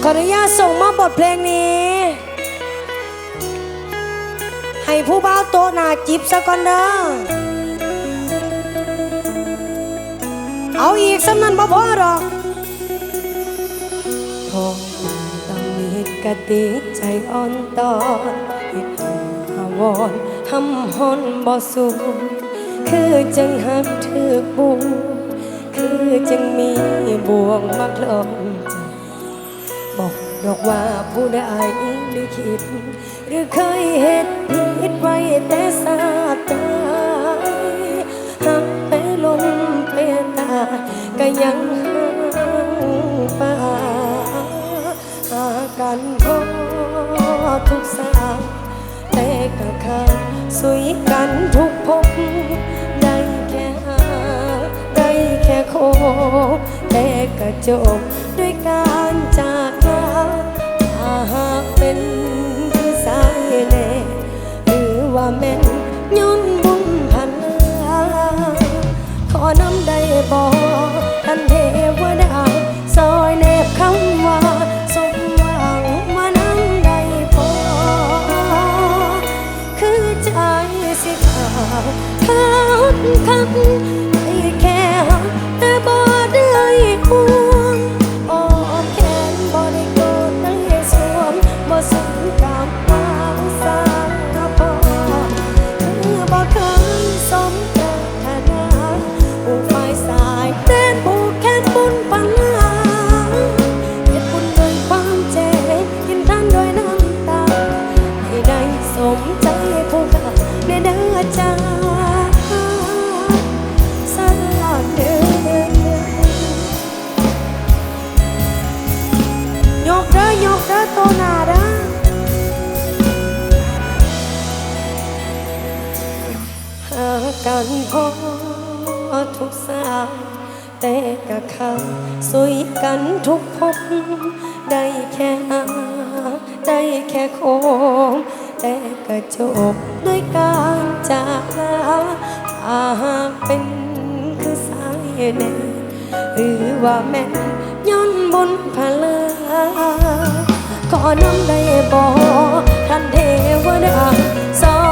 ขออนุญาตส่งมอบบทเพลงนี้ ให้ผู้บ่าวโตหนาจิบซะก่อนเด้อเอาอีกสำนันบ่พอหรอกพอต้องมีกะติใจอ่อนตอนเฮ็ดหาวอนหำหอนบ่สูคือจังหักถือบูคือจังมีบ่วงมาคล้อง ดอกว่าผู้ใดหรือคิดหรือเคยเห็นผิดไว้แต่สาบใจหักไปลมเปลี่ยนตาก็ยังห่างป่าหากันพอทุกสาวแต่ก็ขาดสุยกันทุกพบได้แค่หาได้แค่โคแต่ก็จบ ระจบด้วยการจากลาอาหากเป็นคือสายแน่หรือว่าแม่นย้อนบนพาลาขอน้ำได้บอกท่านเทวดาสอน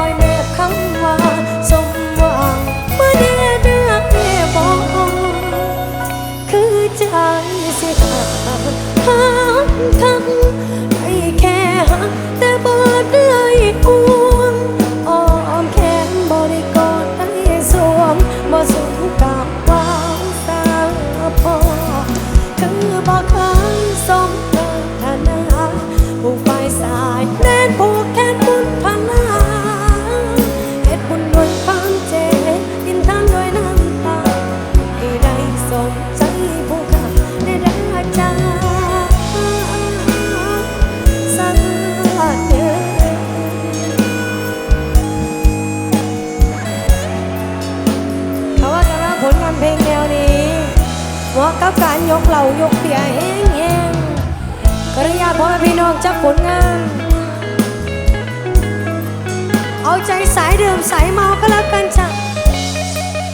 ใจสายเดิมสายเมาก็แล้วกันจ้ะ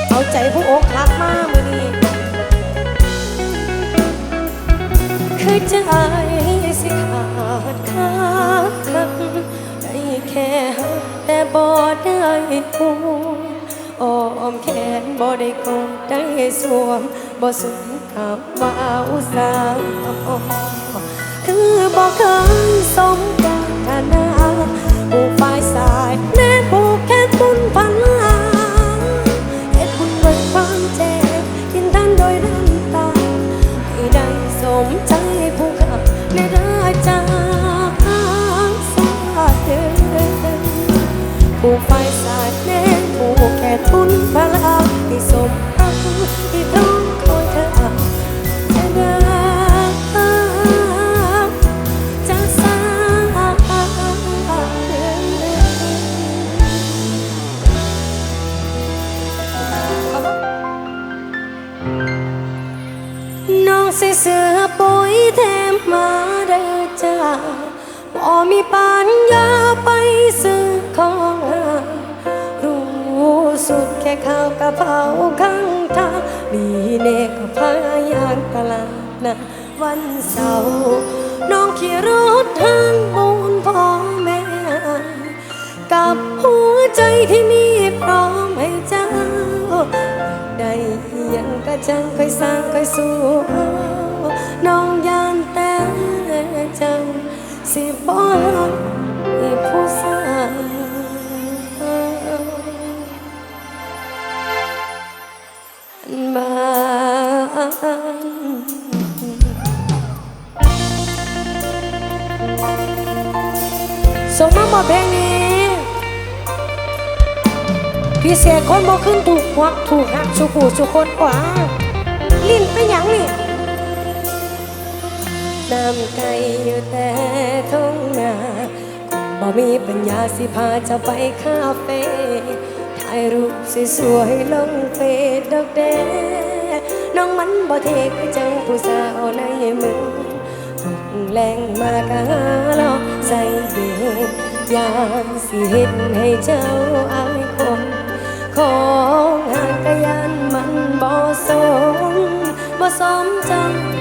เอาใจผู้อกหักมากมือนี้คือใจสิขาดขาดคักได้แค่หักแต่บ่ได้ห่วอ้อมแขนบ่ได้กอดได้สวมบ่สมกับว่าอุตส่าห์คือบ่เคยสมปรารถนา ผู้ฝ่ายสายแน่ผู้แค่บุญพันลาเหตุบุญด้วยความเจ็บกินท่านโดยน้ำตาไม่ได้สมใจผู้ขับในราชาสาเดินผู้ฝ่ายสาย มีปัญญาไปซื้อของหารู้สุดแค่ข้าวกะเพราข้างทางดีเนกก็พายางตลาดนะวันเสาร์น้องขี่รถทางบุญพ่อแม่ กับหัวใจที่มีพร้อมให้เจ้า ได้ยังก็จังค่อยสร้างค่อยสู้เอาน้องยานแต่เจ้า สิบ่มีผู้สาวบ้านสมมาบอกเพลงนี้พิเศษคนบ่ขึ้นถูกควักถูกหักสุขูสุคนกว่า ลิ้นไปหยังนี่ น้ำไก่อยู่แต่ท้องนาบ่มีปัญญาสิพาจะไปคาเฟ่ถ่ายรูปสวยๆลงเฟซดอกแดน้องมันบ่เทคจังผู้สาวในเมืองหกแรงมากะหลอกใส่เบกอยากสิเห็นให้เจ้าอายคนของหากกะยันมันบ่สมบ่สมจัง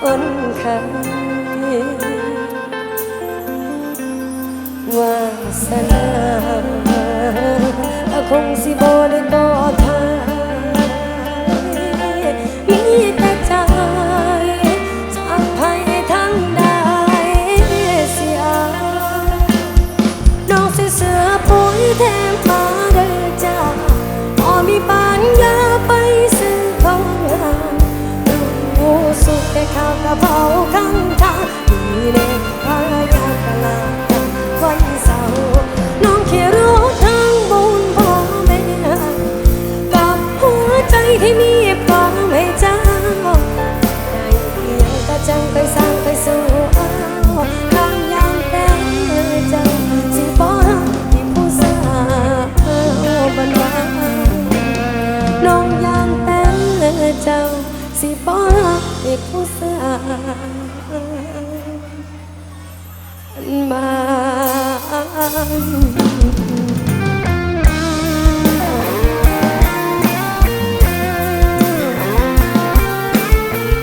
คนไข้วาสนาคงสิบ่ได้ต่อ แต่ข้าวกะเพราข้างทางดีเด็กพายากะลาวันเสาร์น้องขี่รถทางบุญพ่อแม่กับหัวใจที่มีพร้อมให้เจ้าได้เพียงแต่จังไปสร้างไปสู่เอาทำอย่างแต่เจ้าสิบ่ที่ผู้สาวบันวาน้องยานแต่เจ้าสิ บ่ที่ผู้สาบ้าน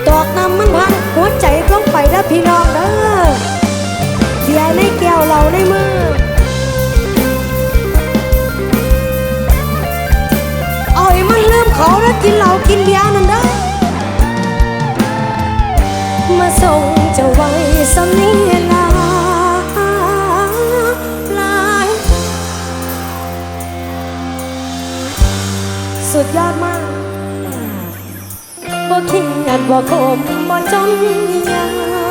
ตอกน้ำมันพันหัวใจต้องไปแล้วพี่น้องเด้อเสียในแก้วเราในมือ เอาไอ้มันลืมเขาแล้วกินเหล้ากินเบียร์นั่นเด้อ มาส่งจะไว้สำนีลาลาย สุดยอดมากบ่เครียดบ่ขมบ่จนยาง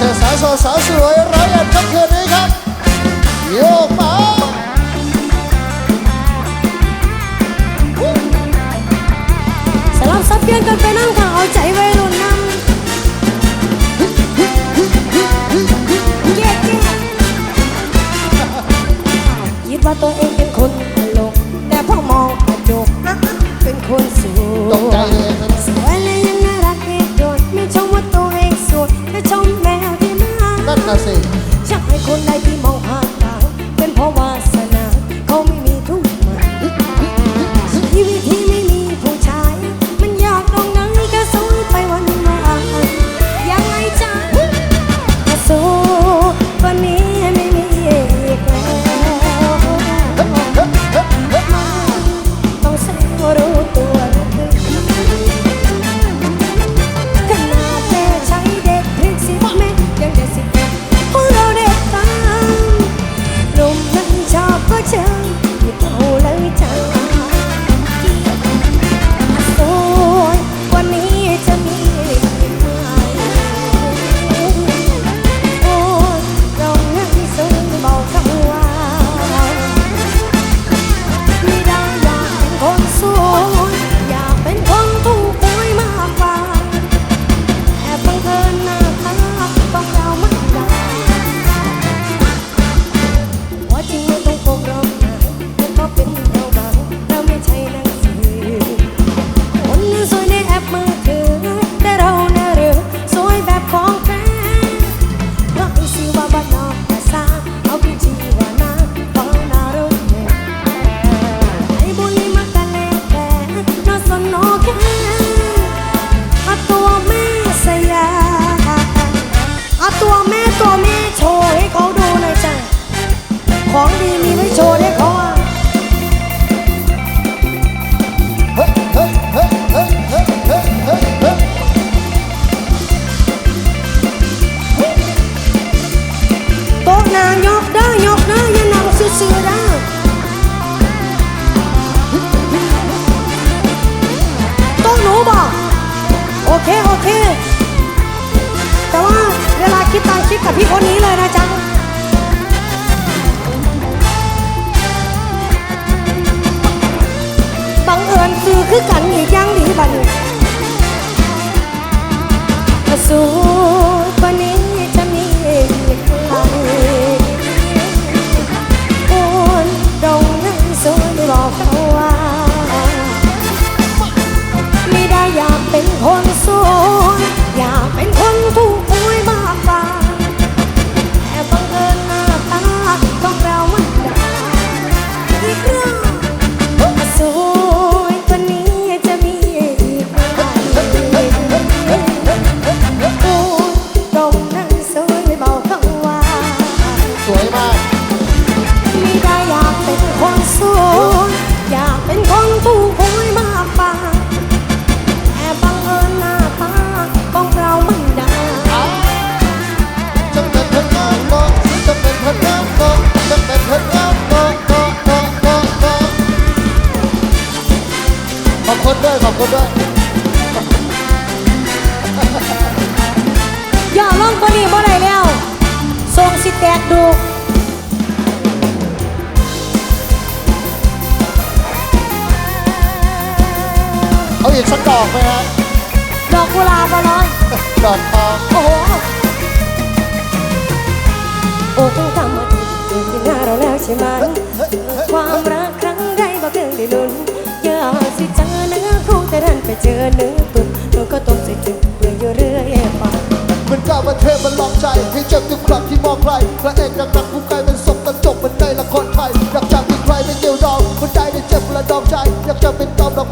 เสสาวสดสาวสวยร้อยเอ็ดค่ำคืนนี้ครับโยกมาสลับสับเปลี่ยนกันไปนั่งค่ะเอาใจไว้รุ่นนำเย้เย้ยึดว่าตัวเอง อีกอย่างดีบัดนี้สู้กว่านี้จะมีใครคนตรงนั้นสวยบอกเขาว่า ไม่ได้อยากเป็นคนสวยอยากเป็นคนถู คุณด้วยขอบคุณด้วยอย่าล่องตัวนี้บ่ได้แล้วทรงสิแตกดูเอาอีกสักดอกไหมฮะดอกกุหลาบบ่ร้อยดอกทองโอ้โหโอ้คงทำมาถึงที่หน้าเราแล้วใช่ไหมความ ไปเจอเนื้อตุ่นเราก็ต้องสิจุกเบื่อยอยู่เรื่อยไปมันกล้ามาเทมันลองใจให้เจ็บทุกครั้งที่มองใครพระเอกดังๆผู้กลายเป็นศพตอนจบมันในละครไทยอยากจากที่ใครไม่เกี่ยวดองคนใจได้เจ็บและดองใจอยากจะเป็นตอมดอก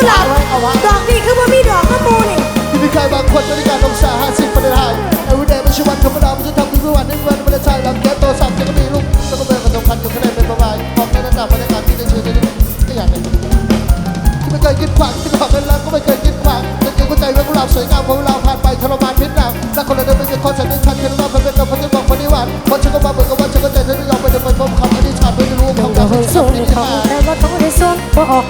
กุหลาบเอาไว้ดอกนี้คือว่ามีดอกกระปูนี่ที่มีใครบางคนในการลงสาห้าสิบประเทศไทย everyday ไม่ใช่วันธรรมดามันจะทำทุกวันในวันประเทศไทยลำแก้ตัวสามจะก็มีลูกแล้วก็เบลกระทงคันอยู่ข้างในเป็นประมาณของในระดับบรรยากาศที่จะเชื่อจะก็อย่างนี้ที่ไม่เคยคิดขวางที่บอกกันแล้วก็ไม่เคยคิดขวางแต่เก็บหัวใจไว้ของเราสวยงามของเราผ่านไปทรมานพิษหนักและคนละเดินเป็นคนฉันนึกทันกันว่าเป็นเป็นคนที่บอกคนที่หวานคนฉันก็มาเบิกกับว่าฉันก็ใจฉันไม่ยอมไปเดินไปพบคำอธิษฐานไม่รู้ดขออกงดกาอรกเป็นสูสิ่งงที่มาแต่ว่าเขาได้ส่วนบ่ออก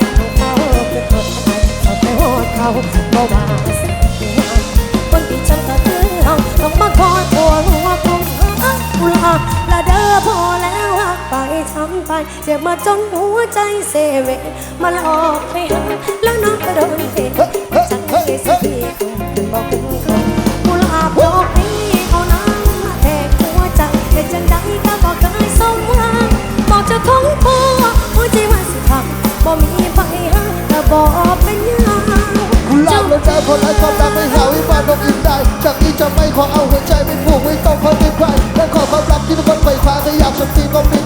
เขาบ่ว่าสิคนที่จำก็คือเอาต้องมาขอตัวหัวคงอ้ากุหลาละเด้อพอแล้วไปทำไปเจ็บมาจนหัวใจเซเวมาหลอกให้หาแล้วน้องก็โดนเทใจสิบคงบอกคุณอุลาบอกพี่เอาน้ำมาแทกหัวใจแต่จังใดก็บอกเคยสมหวังบอกจะของพอหัวใจมันสิพังบ่มีไฟหาแต่บอก คนไร้ความรักไม่หาวิมานนกอินได้จากนี้จะไม่ขอเอาหัวใจไปผูกไว้ต้องคนที่ใครและขอความรักที่ทุกคนใฝ่ฝันแต่อยากสักทีก็มี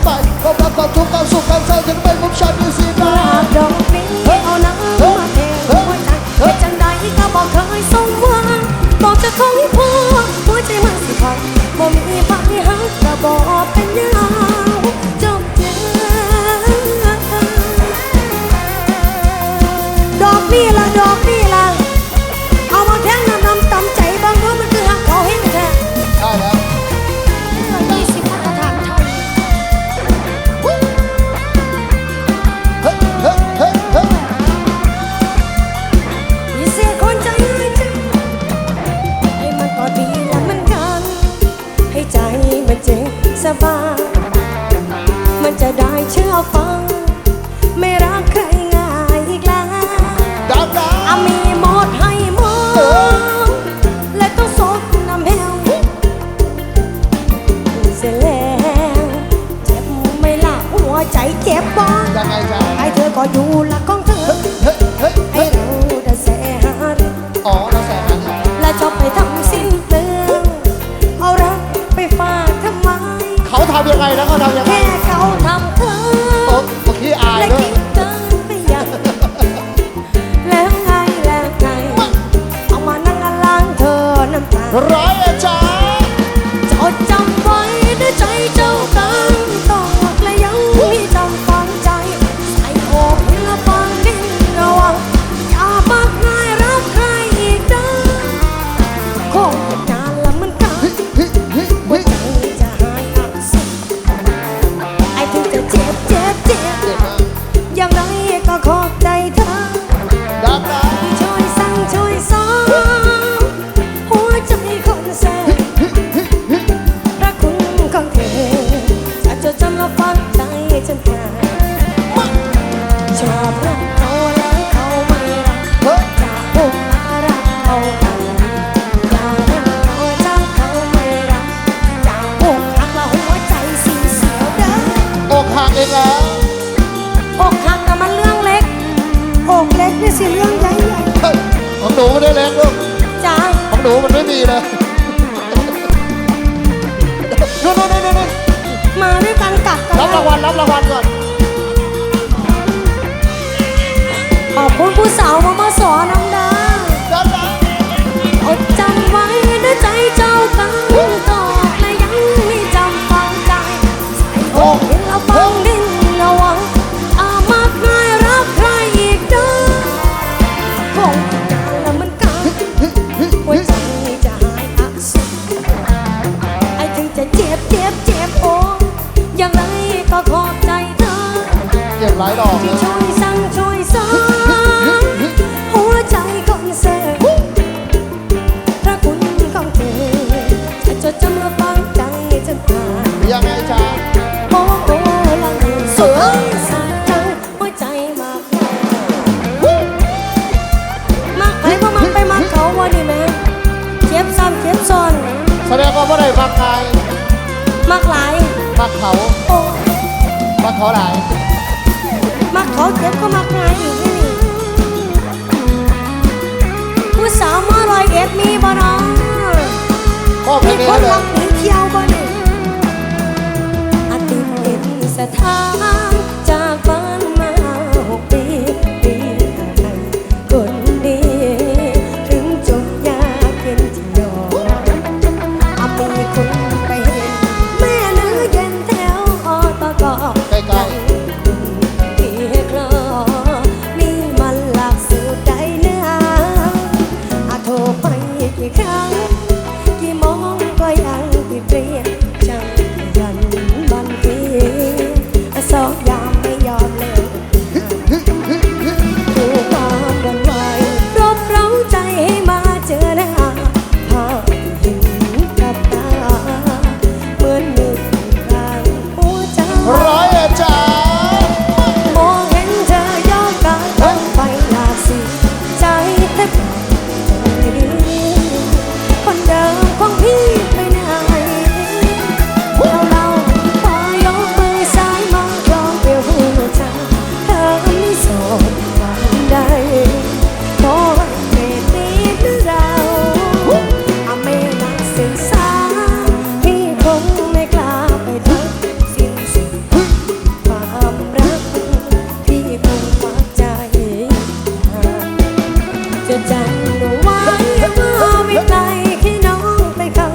เลยนู่นนู่นนู่นนู่นมาด้วยกันกลับกันรับรางวัลรับรางวัลก่อนขอบคุณผู้สาวมามาสอนน้ำดาดังนะอดจำไว้ด้วยใจเจ้าตั้งตอ หลายดอกเลยช่วยสั่งช่วยสอนหัวใจของเธอพระคุณของเธอจะจดจำและฝังใจจนตายยังไงจ๊ะโอ้โอ้ลังสวยสะใจหัวใจมากมากไปก็มากไปมากเขาวะนี่แม่เจ็บซ้ำเจ็บซ้อนแสดงว่าไม่ได้มักใครมากหลายมักเขาโอ้มักเขาหลาย เขาเจ็บก็มากหลายอีกนี่ผู้สาวมาลอยเอ็ดมีบ่น้องมอบเพลมีงนี้คให้นเลรัย กหนีเที่ยวบ่นี่อาทิตย์เอ็นสถาน ยั จะจำเอาไว้เมื่อไม่ไกลที่น้องไปเข้า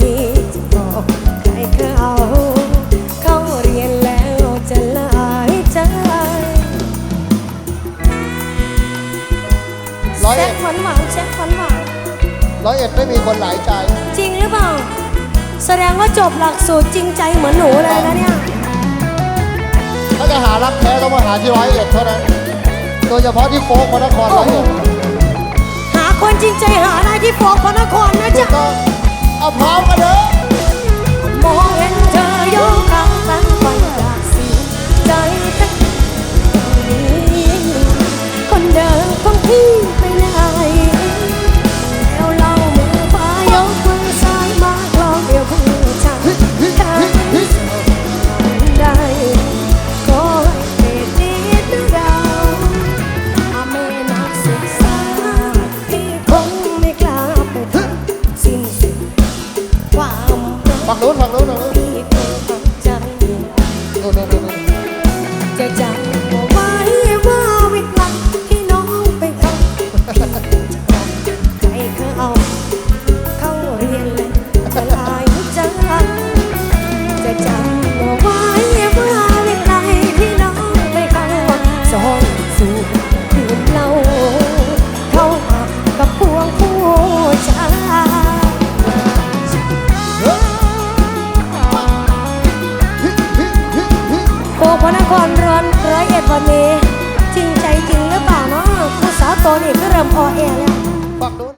พี่จะบอกใครเขาเข้าเรียนแล้วจะหลายใจร้อยแช็เอ็คดหวานหวานๆแช็คหวานหวานร้อยเอ็ดไม่มีคนหลายใจๆจริงหรือเปล่า แสดงว่าจบหลักสูตรจริงใจเหมือนหนูเลยนะเนี่ย ถ้าจะหารักแท้ต้องมาหาที่ร้อยเอ็ดเท่านั้น โดยเฉพาะที่โฟกพระนครร้อยเอ็ดหา คนจริงใจหาได้ที่ฟอกพระนครนะถูจ๊ะกต้องเอาพร้อมกันเด้อมองเห็นเธอยกคำตั้งไว้อยากสิ้นใจตั้งนี้คนเดิมของพี่